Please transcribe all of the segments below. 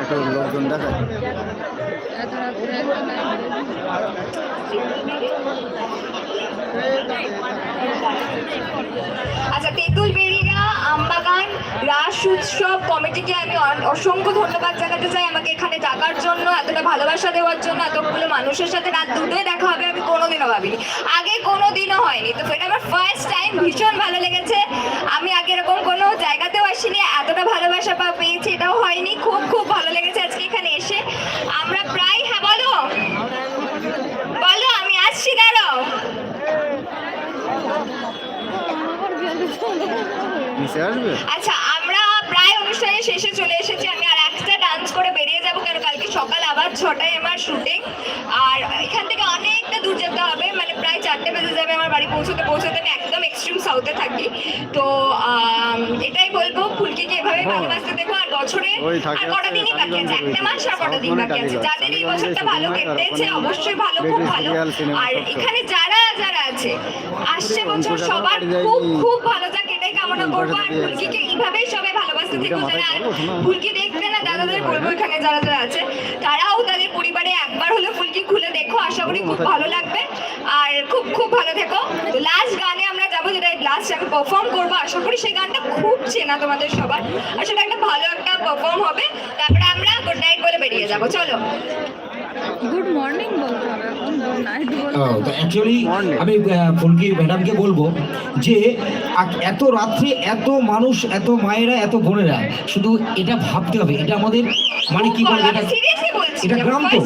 একটু লোকজন দেখায়। আচ্ছা তেঁতুল বেরিয়া আমবাগান রাস উৎসব কমিটিকে আমি অসংখ্য ধন্যবাদ জানাতে চাই আমাকে এখানে ডাকার জন্য এতটা ভালোবাসা দেওয়ার জন্য এতগুলো মানুষের সাথে রাত দুটোয় দেখা হবে আমি কোনোদিনও ভাবিনি। আগে কোনোদিনও হয়নি। তো এটা আমার ফার্স্ট টাইম ভীষণ ভালো লেগেছে আমি আগে এরকম কোনো জায়গাতেও আসিনি এতটা ভালোবাসা পা পেয়েছি এটাও হয়নি। খুব খুব ভালো লেগেছে আজকে এখানে এসে। আমরা প্রায় হ্যাঁ বলো। বলো আমি আসছি দাঁড়াও। আচ্ছা আমরা প্রায় অনুষ্ঠানের শেষে চলে এসেছি আমি আর একটা ডান্স করে বেরিয়ে যাব কেন? কালকে সকাল আবার ছটায় আমার শুটিং আর এখান থেকে অনেকটা দূর যেতে হবে মানে প্রায় চারটে বেজে যাবে আমার বাড়ি পৌঁছতে পৌঁছতে আমি একদম এক্সট্রিম সাউথে থাকি। তো এটাই বলব ফুলকিকে এভাবে ভালোবাসতে দেখো আর বছরে আর কটা দিনই বাকি আছে একটা মাস আর কটা দিন বাকি আছে। যাদের এই বছরটা ভালো কেটেছে অবশ্যই ভালো খুব ভালো। আর এখানে যারা যারা আছে আসছে বছর সবার খুব খুব ভালো কামনা করব আর ফুলকিকে এইভাবেই সবাই ভালোবাসতে ফুলকিটা থেকো মাথায় যারা ফুলকি দেখবে না দাদাদের বলব এখানে যারা যারা আছে তারাও তাদের পরিবারে একবার হলে ফুলকি খুলে দেখো। আশা করি খুব ভালো লাগবে। আর খুব খুব ভালো থেকো। লাস্ট গানে আমরা যাব যেটা লাস্ট আমি পারফর্ম করব। আশা করি সেই গানটা খুব চেনা তোমাদের সবার। আর সেটা একটা ভালো একটা পারফর্ম হবে। তারপরে বেরিয়ে যাব চলো। গুড মর্নিং বলতে হবে গুড নাইট তো অ্যাকচুয়ালি আমি ফুলকি ম্যাডামকে বলব যে এত রাত্রে এত মানুষ এত মায়েরা এত বোনেরা শুধু এটা ভাবতে হবে এটা আমাদের মানে কি বলব এটা এটা গ্রাম তো।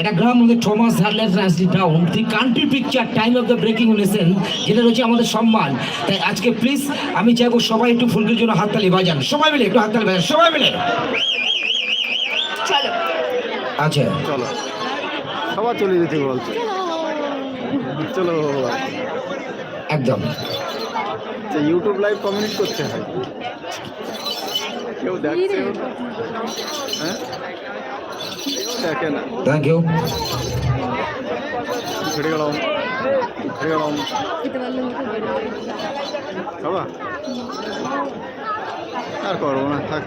এটা। গ্রাম আমাদের Thomas হার্লেস রাজলি town the country picture time of the breaking nation যেটা রয়েছে আমাদের সম্মান। তাই আজকে প্লিজ আমি চাইব সবাই একটু ফুলকির জন্য হাততালি বাজান। সবাই মিলে একটু হাততালি বাজান সবাই মিলে। আচ্ছা। চলো। সবার চলে যেতে বলছে। চলো। একদম। আচ্ছা ইউটিউব লাইভ কমেন্ট করতে হয় কেউ দেখছে? হ্যাঁ? কেউ দেখে না। থ্যাংক ইউ ছেড়ে গেলাম ছেড়ে গেলাম বাবা আর করব না থাক।